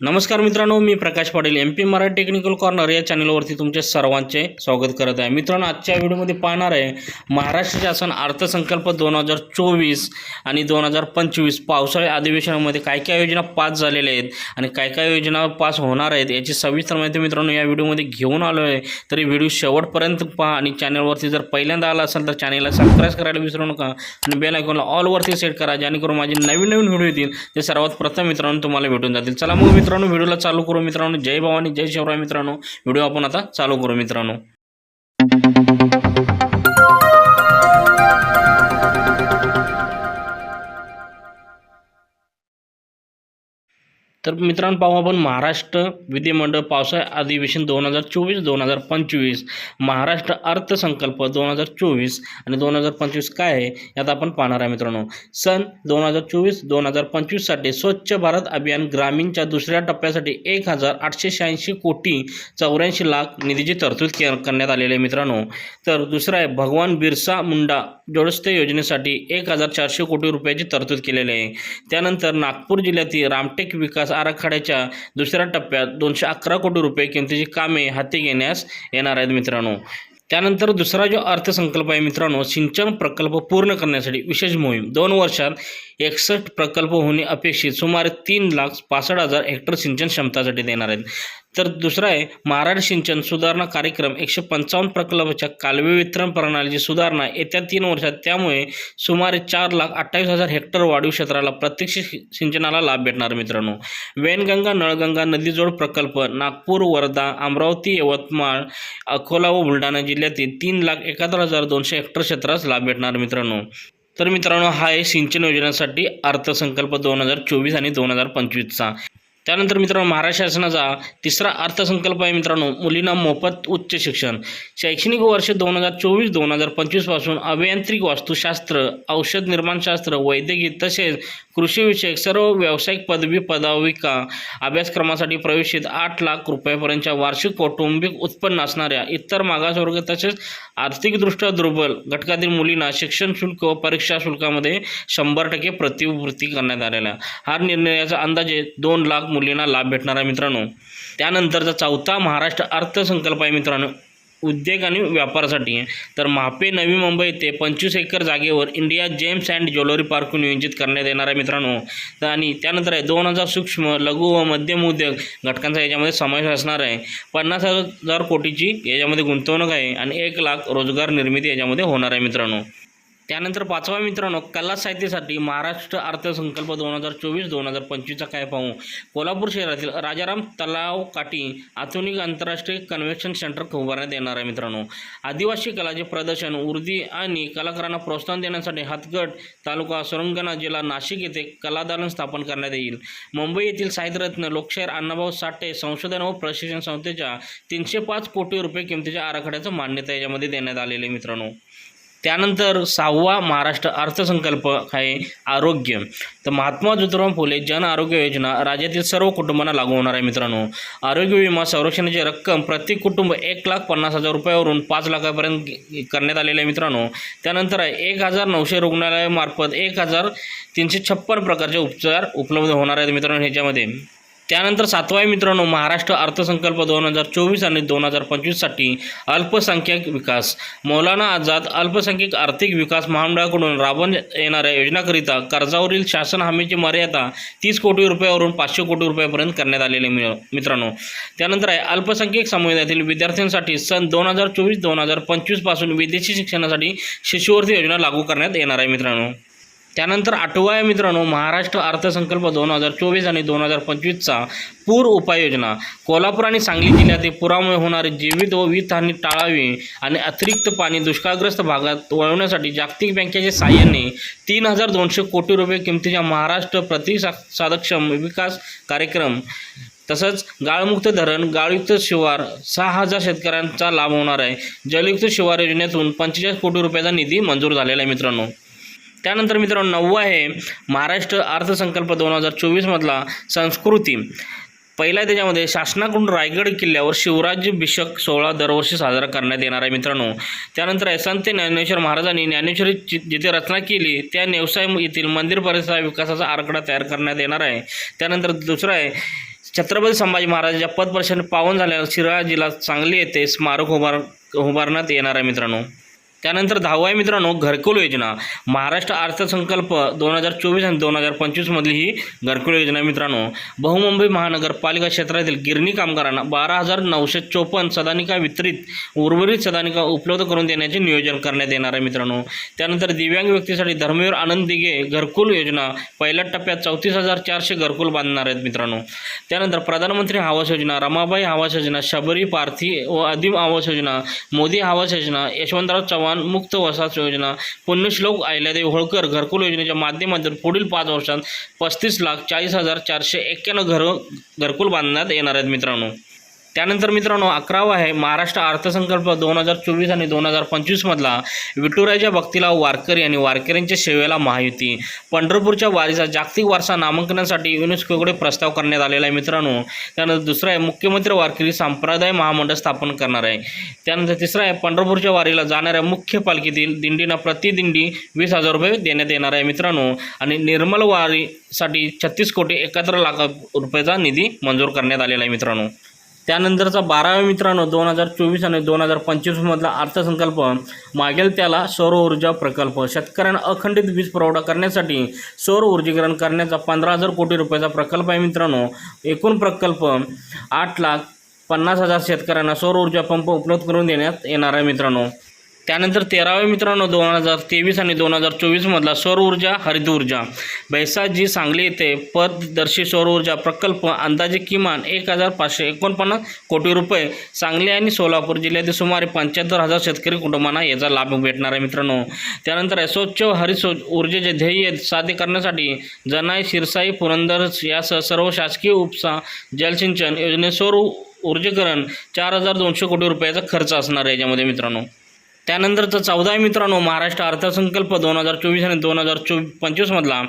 नमस्कार मित्रांनो मी Prakash Patil M P Marathi technical corner या चॅनलवरती तुमचे सर्वांचे स्वागत करत आहे. मित्रांनो आजच्या व्हिडिओमध्ये पाहणार आहे महाराष्ट्र शासन अर्थसंकल्प दोन हजार चोवीस आणि दोन हजार पंचवीस पावसाळी अधिवेशनामध्ये काय काय योजना पास झालेल्या आहेत आणि काय काय योजना पास होणार आहेत याची सविस्तर माहिती मित्रांनो या व्हिडिओमध्ये घेऊन आलो आहे. तरी व्हिडिओ शेवटपर्यंत पहा आणि चॅनलवरती जर पहिल्यांदा आला असेल तर चॅनलला सबस्क्राईब करायला विसरू नका आणि बेल आयकॉनला ऑलवरती सेट करा जेणेकरून माझे नवीन नवीन व्हिडिओ येतील. ते सर्वात प्रथम मित्रांनो तुम्हाला भेटून जातील. चला मग मित्रांनो व्हिडिओला चालू करू मित्रांनो जय भवानी जय शिवराय मित्रांनो व्हिडिओ आपण आता चालू करू मित्रांनो तर मित्रांनो पाहू आपण महाराष्ट्र विधिमंडळ पावसाळी अधिवेशन दोन हजार चोवीस दोन हजार पंचवीस. महाराष्ट्र अर्थसंकल्प दोन हजार चोवीस आणि दोन हजार पंचवीस काय आहे यात आपण पाहणार आहे मित्रांनो. सन दोन हजार चोवीस दोन हजार पंचवीससाठी स्वच्छ भारत अभियान ग्रामीणच्या दुसऱ्या टप्प्यासाठी एक हजार आठशे शहाऐंशी कोटी चौऱ्याऐंशी लाख निधीची तरतूद करण्यात आलेली आहे मित्रांनो. तर दुसरा आहे भगवान बिरसा मुंडा जोडस्ते योजनेसाठी एक हजार चारशे कोटी रुपयाची तरतूद केलेली आहे. त्यानंतर नागपूर जिल्ह्यातील रामटेक विकास आराखड्याच्या दुसऱ्या टप्प्यात दोनशे अकरा कोटी रुपये किमतीची कामे हाती घेण्यास येणार आहेत मित्रांनो. त्यानंतर दुसरा जो अर्थसंकल्प आहे मित्रांनो सिंचन प्रकल्प पूर्ण करण्यासाठी विशेष मोहीम. दोन वर्षात एकसष्ट प्रकल्प होणे अपेक्षित. सुमारे तीन लाख पासष्ट हजार हेक्टर सिंचन क्षमतासाठी देणार आहेत. तर दुसरा आहे महाराष्ट्र सिंचन सुधारणा कार्यक्रम एकशे पंचावन्न प्रकल्पाच्या कालवे वितरण प्रणालीची सुधारणा येत्या तीन वर्षात त्यामुळे सुमारे चार लाख अठ्ठावीस हजार हेक्टर वाढीव क्षेत्राला प्रत्यक्ष सिंचनाला लाभ भेटणार मित्रांनो. वेनगंगा नळगंगा नदीजोड प्रकल्प नागपूर वर्धा अमरावती यवतमाळ अकोला व बुलढाणा जिल्ह्यातील तीन लाख एकाहत्तर हजार दोनशे हेक्टर क्षेत्रास लाभ भेटणार मित्रांनो. तर मित्रांनो हा आहे सिंचन योजनेसाठी अर्थसंकल्प दोन हजार चोवीस आणि दोन हजार पंचवीसचा. त्यानंतर मित्रांनो महाराष्ट्र शासनाचा तिसरा अर्थसंकल्प आहे मित्रांनो मुलींना मोफत उच्च शिक्षण. शैक्षणिक वर्ष दोन हजार चोवीस दोन हजार पंचवीसपासून अभियांत्रिक वास्तुशास्त्र औषध निर्माणशास्त्र वैद्यकीय तसेच कृषीविषयक सर्व व्यावसायिक पदवी पदाविका अभ्यासक्रमासाठी प्रवेशित आठ लाख रुपयापर्यंतच्या वार्षिक कौटुंबिक उत्पन्न असणाऱ्या इतर मागासवर्ग तसेच आर्थिकदृष्ट्या दुर्बल घटकातील मुलींना शिक्षण शुल्क व परीक्षा शुल्कामध्ये शंभर टक्के प्रतिवृत्ती करण्यात आलेला हा निर्णयाचा अंदाजे दोन लाख मुलींना लाभ भेटणार आहे मित्रांनो. त्यानंतरचा चौथा महाराष्ट्र अर्थसंकल्प आहे मित्रांनो. उद्योग आणि व्यापारासाठी. आहे तर मापे नवी मुंबई येथे पंचवीस एकर जागेवर India gems and jewellery park नियोजित करण्यात येणार आहे मित्रांनो. आणि त्यानंतर आहे दोन हजार सूक्ष्म लघु व मध्यम उद्योग घटकांचा याच्यामध्ये समावेश असणार आहे. पन्नास हजार कोटीची याच्यामध्ये गुंतवणूक आहे आणि एक लाख रोजगार निर्मिती याच्यामध्ये होणार आहे मित्रांनो. त्यानंतर पाचवा मित्रांनो कला साहित्यासाठी महाराष्ट्र अर्थसंकल्प दोन हजार चोवीस दोन हजार पंचवीसचा काय पाहू? कोल्हापूर शहरातील राजाराम तलाव काठी आधुनिक आंतरराष्ट्रीय कन्व्हेन्शन सेंटर उभारण्यात येणार आहे मित्रांनो. आदिवासी कलाचे प्रदर्शन उर्दी आणि कलाकारांना प्रोत्साहन देण्यासाठी हातगड तालुका सुरंगणा जिल्हा नाशिक येथे कलादालन स्थापन करण्यात येईल. मुंबई येथील साहित्यरत्न लोकशाहीर अण्णाभाऊ साठे संशोधन व प्रशिक्षण संस्थेच्या तीनशे पाच कोटी रुपये किमतीच्या आराखड्याचं मान्यता याच्यामध्ये देण्यात आलेली आहे मित्रांनो. त्यानंतर सहावा महाराष्ट्र अर्थसंकल्प आहे आरोग्य. तर महात्मा ज्योतिराव फुले जन आरोग्य योजना राज्यातील सर्व कुटुंबांना लागू होणार आहे मित्रांनो. आरोग्य विमा संरक्षणाची रक्कम प्रत्येक कुटुंब एक लाख पन्नास हजार रुपयावरून पाच लाखापर्यंत करण्यात आलेलं आहे मित्रांनो. त्यानंतर आहे एक हजार नऊशे रुग्णालयामार्फत एक हजार तीनशे छप्पन प्रकारचे उपचार उपलब्ध होणार आहेत मित्रांनो ह्याच्यामध्ये. त्यानंतर सातवा आहे मित्रांनो महाराष्ट्र अर्थसंकल्प दोन हजार चोवीस आणि दोन हजार पंचवीससाठी अल्पसंख्याक विकास. मौलाना आझाद अल्पसंख्याक आर्थिक विकास महामंडळाकडून राबवण्यात येणाऱ्या योजनाकरिता कर्जावरील शासन हमीची मर्यादा तीस कोटी रुपयावरून पाचशे कोटी रुपयापर्यंत करण्यात आलेली आहे मित्रांनो. त्यानंतर आहे अल्पसंख्याक समुदायातील विद्यार्थ्यांसाठी सन दोन हजार चोवीस दोन हजार पंचवीसपासून विदेशी शिक्षणासाठी शिष्यवृत्ती योजना लागू करण्यात येणार आहे मित्रांनो. त्यानंतर आठवा आहे मित्रांनो महाराष्ट्र अर्थसंकल्प दोन हजार चोवीस आणि दोन हजार पंचवीसचा पूर उपाययोजना. कोल्हापूर आणि सांगली जिल्ह्यातील पुरामुळे होणारे जीवित व वीतहानी टाळावी आणि अतिरिक्त पाणी दुष्काळग्रस्त भागात वळवण्यासाठी जागतिक बँकेच्या साहाय्याने तीन हजार दोनशे कोटी रुपये किमतीच्या महाराष्ट्र प्रतिसाधक्षम विकास कार्यक्रम तसंच गाळमुक्त धरण गाळयुक्त शिवार सहा हजार शेतकऱ्यांचा लाभ होणार आहे. जलयुक्त शिवार योजनेतून पंचेचाळीस कोटी रुपयाचा निधी मंजूर झालेला आहे मित्रांनो. त्यानंतर मित्रांनो नववा आहे महाराष्ट्र अर्थसंकल्प दोन हजार चोवीसमधला संस्कृती. पहिला त्याच्यामध्ये शासनाकडून रायगड किल्ल्यावर शिवराज्यभिषेक सोहळा दरवर्षी साजरा करण्यात येणार आहे मित्रांनो. त्यानंतर आहे संत ज्ञानेश्वर महाराजांनी ज्ञानेश्वरी जिथे रचना केली त्या नेवसाय येथील मंदिर परिसरा विकासाचा आराखडा तयार करण्यात येणार आहे. त्यानंतर दुसरा आहे छत्रपती संभाजी महाराजांच्या पदपर्शाने पावन झाल्यावर शिराळा जिल्हा सांगली येथे स्मारक उभार उभारण्यात येणार आहे मित्रांनो. त्यानंतर दहावा आहे मित्रांनो घरकुल योजना. महाराष्ट्र अर्थसंकल्प दोन हजार चोवीस आणि दोन हजार पंचवीसमधली ही घरकुल योजना आहे मित्रांनो. बहुमुंबई महानगरपालिका क्षेत्रातील गिरणी कामगारांना बारा हजार नऊशे चोपन्न सदानिका वितरित उर्वरित सदानिका उपलब्ध करून देण्याचे नियोजन करण्यात येणार आहे मित्रांनो. त्यानंतर दिव्यांग व्यक्तीसाठी धर्मवीर आनंद दिघे घरकुल योजना पहिल्या टप्प्यात चौतीस हजार चारशे घरकुल बांधणार आहेत मित्रांनो. त्यानंतर प्रधानमंत्री आवास योजना रमाबाई आवास योजना शबरी पार्थी व आदिम आवास योजना मोदी आवास योजना यशवंतराव चव्हाण मुक्त वसाहत योजना पुण्यश्लोक अहिल्यादेवी होळकर घरकुल योजनेच्या माध्यमातून पुढील पाच वर्षात पस्तीस लाख चाळीस हजार चारशे एक्क्याण्णव घरं घरकुल बांधण्यात येणार आहेत मित्रांनो. त्यानंतर मित्रांनो अकरावा आहे महाराष्ट्र अर्थसंकल्प दोन हजार चोवीस आणि दोन हजार पंचवीसमधला विठुरायच्या भक्तीला वारकरी आणि वारकऱ्यांच्या सेवेला महायुती. पंढरपूरच्या वारीचा जागतिक वारसा नामांकनासाठी युनेस्कोकडे प्रस्ताव करण्यात आलेला आहे मित्रांनो. त्यानंतर दुसरं आहे मुख्यमंत्री वारकरी संप्रदाय महामंडळ स्थापन करणार आहे. त्यानंतर तिसरं आहे पंढरपूरच्या वारीला जाणाऱ्या मुख्य पालखीतील दिंडीना प्रतिदिंडी वीस हजार रुपये देण्यात येणार आहे मित्रांनो. आणि निर्मल वारीसाठी छत्तीस कोटी एकाहत्तर लाख रुपयाचा निधी मंजूर करण्यात आलेला आहे मित्रांनो. त्यानंतरचा बाराव्या मित्रांनो दोन हजार चोवीस आणि दोन हजार पंचवीसमधला अर्थसंकल्प मागेल त्याला सौर ऊर्जा प्रकल्प. शेतकऱ्यांना अखंडित वीज पुरवठा करण्यासाठी सौर ऊर्जीकरण करण्याचा पंधरा हजार कोटी रुपयाचा प्रकल्प आहे मित्रांनो. एकूण प्रकल्प आठ लाख पन्नास हजार शेतकऱ्यांना सौर ऊर्जा पंप उपलब्ध करून देण्यात येणार आहे मित्रांनो. त्यानंतर तेराव्या मित्रांनो दोन हजार तेवीस आणि दोन हजार चोवीसमधला सौर ऊर्जा हरित ऊर्जा. बैसाजी सांगली येथे पददर्शी सौर ऊर्जा प्रकल्प अंदाजे किमान एक हजार पाचशे एकोणपन्नास कोटी रुपये. सांगली आणि सोलापूर जिल्ह्यातील सुमारे पंच्याहत्तर हजार शेतकरी कुटुंबांना याचा लाभ भेटणार आहे मित्रांनो. त्यानंतर स्वच्छ हरित ऊर्जेचे ध्येय साध्य करण्यासाठी जनाई शिरसाई पुरंदर यासह सर्व शासकीय उपसा जलसिंचन योजने सौर ऊर्जेकरण चार हजार दोनशे कोटी रुपयाचा खर्च असणार आहे याच्यामध्ये मित्रांनो. त्यानंतरचा चौदा आहे मित्रांनो महाराष्ट्र अर्थसंकल्प दोन हजार चोवीस आणि दोन हजार चो पंचवीसमधला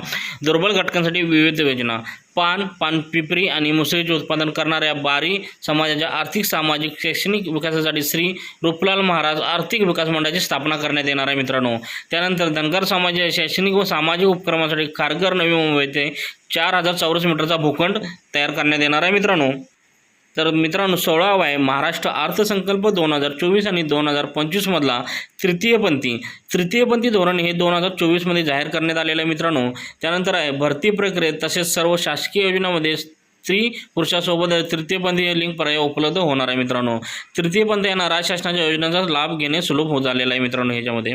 दुर्बल घटकांसाठी विविध योजना. पान पान पिपरी आणि मुसळीचे उत्पादन करणाऱ्या बारी समाजाच्या आर्थिक सामाजिक शैक्षणिक विकासासाठी श्री रूपलाल महाराज आर्थिक विकास मंडळाची स्थापना करण्यात येणार आहे मित्रांनो. त्यानंतर धनगर समाजाच्या शैक्षणिक व सामाजिक उपक्रमासाठी खारघर नवी मुंबई येथे चार हजार चौरस मीटरचा भूखंड तयार करण्यात येणार आहे मित्रांनो. तर मित्रांनो सोळावा आहे महाराष्ट्र अर्थसंकल्प दोन हजार चोवीस आणि दोन हजार पंचवीसमधला तृतीयपंथी तृतीयपंथी धोरण हे दोन हजार चोवीसमध्ये जाहीर करण्यात आलेलं आहे मित्रांनो. त्यानंतर आहे भरती प्रक्रियेत तसेच सर्व शासकीय योजनामध्ये स्त्री पुरुषासोबत तृतीयपंथी लिंक पर्याय उपलब्ध होणार आहे मित्रांनो. तृतीयपंथी यांना राज्य शासनाच्या योजनांचा लाभ घेणे सुलभ होत झालेला आहे मित्रांनो ह्याच्यामध्ये.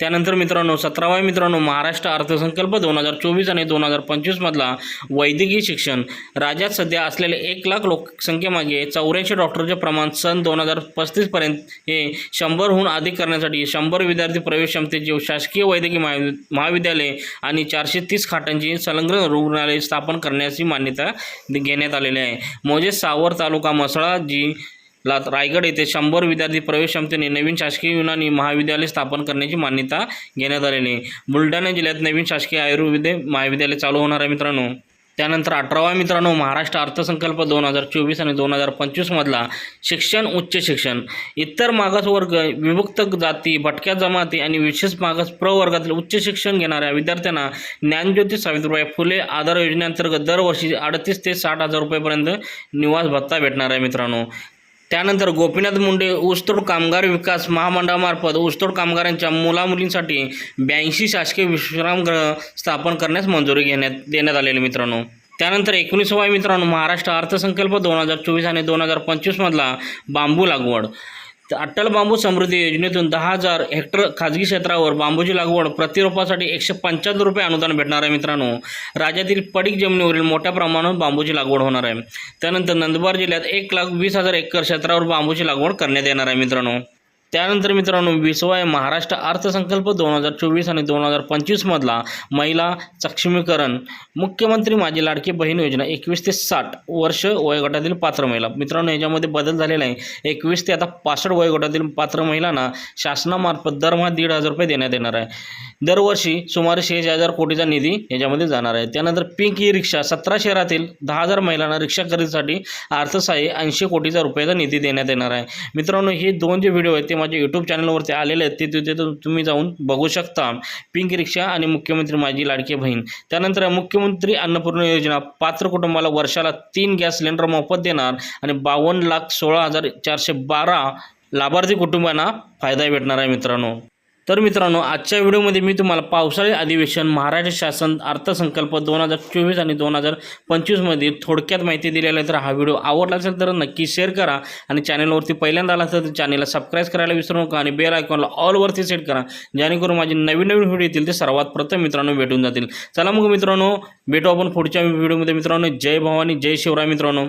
त्यानंतर मित्रांनो सतरावा मित्रांनो महाराष्ट्र अर्थसंकल्प दोन हजार चोवीस आणि दोन हजार पंचवीसमधला वैद्यकीय शिक्षण. राज्यात सध्या असलेले एक लाख लोकसंख्येमागे चौऱ्याऐंशी डॉक्टरचे प्रमाण सन दोन हजार पस्तीसपर्यंत हे शंभरहून अधिक करण्यासाठी शंभर विद्यार्थी प्रवेश क्षमतेचे शासकीय वैद्यकीय महाविद्यालय आणि चारशे तीस खाटांची संलग्न रुग्णालय स्थापन करण्याची मान्यता घेण्यात आलेली आहे. मोजे सावर तालुका मसळा जी ला रायगड येथे शंभर विद्यार्थी प्रवेश क्षमतेने नवीन शासकीय युनानी महाविद्यालय स्थापन करण्याची मान्यता घेण्यात आलेली आहे. बुलढाणा जिल्ह्यात नवीन शासकीय आयुर्वेद महाविद्यालय चालू होणार आहे मित्रांनो. त्यानंतर अठरावा मित्रांनो महाराष्ट्र अर्थसंकल्प दोन हजार चोवीस आणि दोन हजार पंचवीसमधला शिक्षण उच्च शिक्षण. इतर मागासवर्ग विभक्त जाती भटक्या जमाती आणि विशेष मागास प्रवर्गातील उच्च शिक्षण घेणाऱ्या विद्यार्थ्यांना ज्ञानज्योती सावित्रीबाई फुले आधार योजनेअंतर्गत दरवर्षी अडतीस ते साठ हजार रुपयेपर्यंत निवास भत्ता भेटणार आहे मित्रांनो. त्यानंतर गोपीनाथ मुंडे ऊसतोड कामगार विकास महामंडळामार्फत ऊसतोड कामगारांच्या मुलामुलींसाठी ब्याऐंशी शासकीय विश्रामगृह स्थापन करण्यास मंजुरी घेण्यात देण्यात आलेली मित्रांनो. त्यानंतर एकोणीसावा मित्रांनो महाराष्ट्र अर्थसंकल्प दोन हजार चोवीस आणि दोन हजार पंचवीसमधला बांबू लागवड. तर अटल बांबू समृद्धी योजनेतून दहा हजार हेक्टर खाजगी क्षेत्रावर बांबूची लागवड प्रतिरोपासाठी एकशे पंच्याहत्तर रुपये अनुदान भेटणार आहे मित्रांनो. राज्यातील पडीक जमिनीवरील मोठ्या प्रमाणावर बांबूची लागवड होणार आहे. त्यानंतर नंदुरबार जिल्ह्यात एक लाख वीस हजार एकर क्षेत्रावर बांबूची लागवड करण्यात येणार आहे मित्रांनो. त्यानंतर मित्रांनो विसवा आहे महाराष्ट्र अर्थसंकल्प दोन हजार चोवीस आणि दोन हजार पंचवीसमधला महिला सक्षमीकरण मुख्यमंत्री माझी लाडकी बहीण योजना एकवीस ते साठ वर्ष वयोगटातील पात्र महिला. मित्रांनो याच्यामध्ये बदल झालेला आहे. एकवीस ते आता पासष्ट वयोगटातील पात्र महिलांना शासनामार्फत दरमहा दीड हजार रुपये देण्यात येणार आहे. दरवर्षी सुमारे शेहेचाळीस हजार कोटीचा निधी याच्यामध्ये जाणार आहे. त्यानंतर पिंक ई रिक्षा सतरा शहरातील दहा हजार महिलांना रिक्षा खरेदीसाठी अर्थसहाय्य ऐंशी कोटीचा रुपयाचा निधी देण्यात येणार आहे. मित्रांनो हे दोन जे व्हिडिओ आहेत ते माझ्या यूट्यूब चॅनलवरती आलेले आहेत ते तिथे तुम्ही जाऊन बघू शकता. पिंक रिक्षा आणि मुख्यमंत्री माझी लाडकी बहीण. त्यानंतर मुख्यमंत्री अन्नपूर्णा योजना. पात्र कुटुंबाला वर्षाला तीन गॅस सिलेंडर मोफत देणार आणि बावन्न लाख सोळा हजार चारशे बारा लाभार्थी कुटुंबांना फायदा भेटणार आहे मित्रांनो. तर मित्रांनो आजच्या व्हिडिओमध्ये मी तुम्हाला पावसाळी अधिवेशन महाराष्ट्र शासन अर्थसंकल्प दोन हजार चोवीस आणि दोन हजार पंचवीसमध्ये थोडक्यात माहिती दिलेली आहे. तर हा व्हिडिओ आवडला असेल तर नक्की शेअर करा आणि चॅनलवरती पहिल्यांदा आला असेल तर चॅनलला सबस्क्राईब करायला विसरू नका आणि बेल आयकॉनला ऑलवरती सेट करा जेणेकरून माझे नवीन नवीन व्हिडिओ येतील ते सर्वात प्रथम मित्रांनो भेटून जातील. चला मग मित्रांनो भेटू आपण पुढच्या व्हिडिओमध्ये. मित्रांनो जय भवानी जय शिवराय मित्रांनो.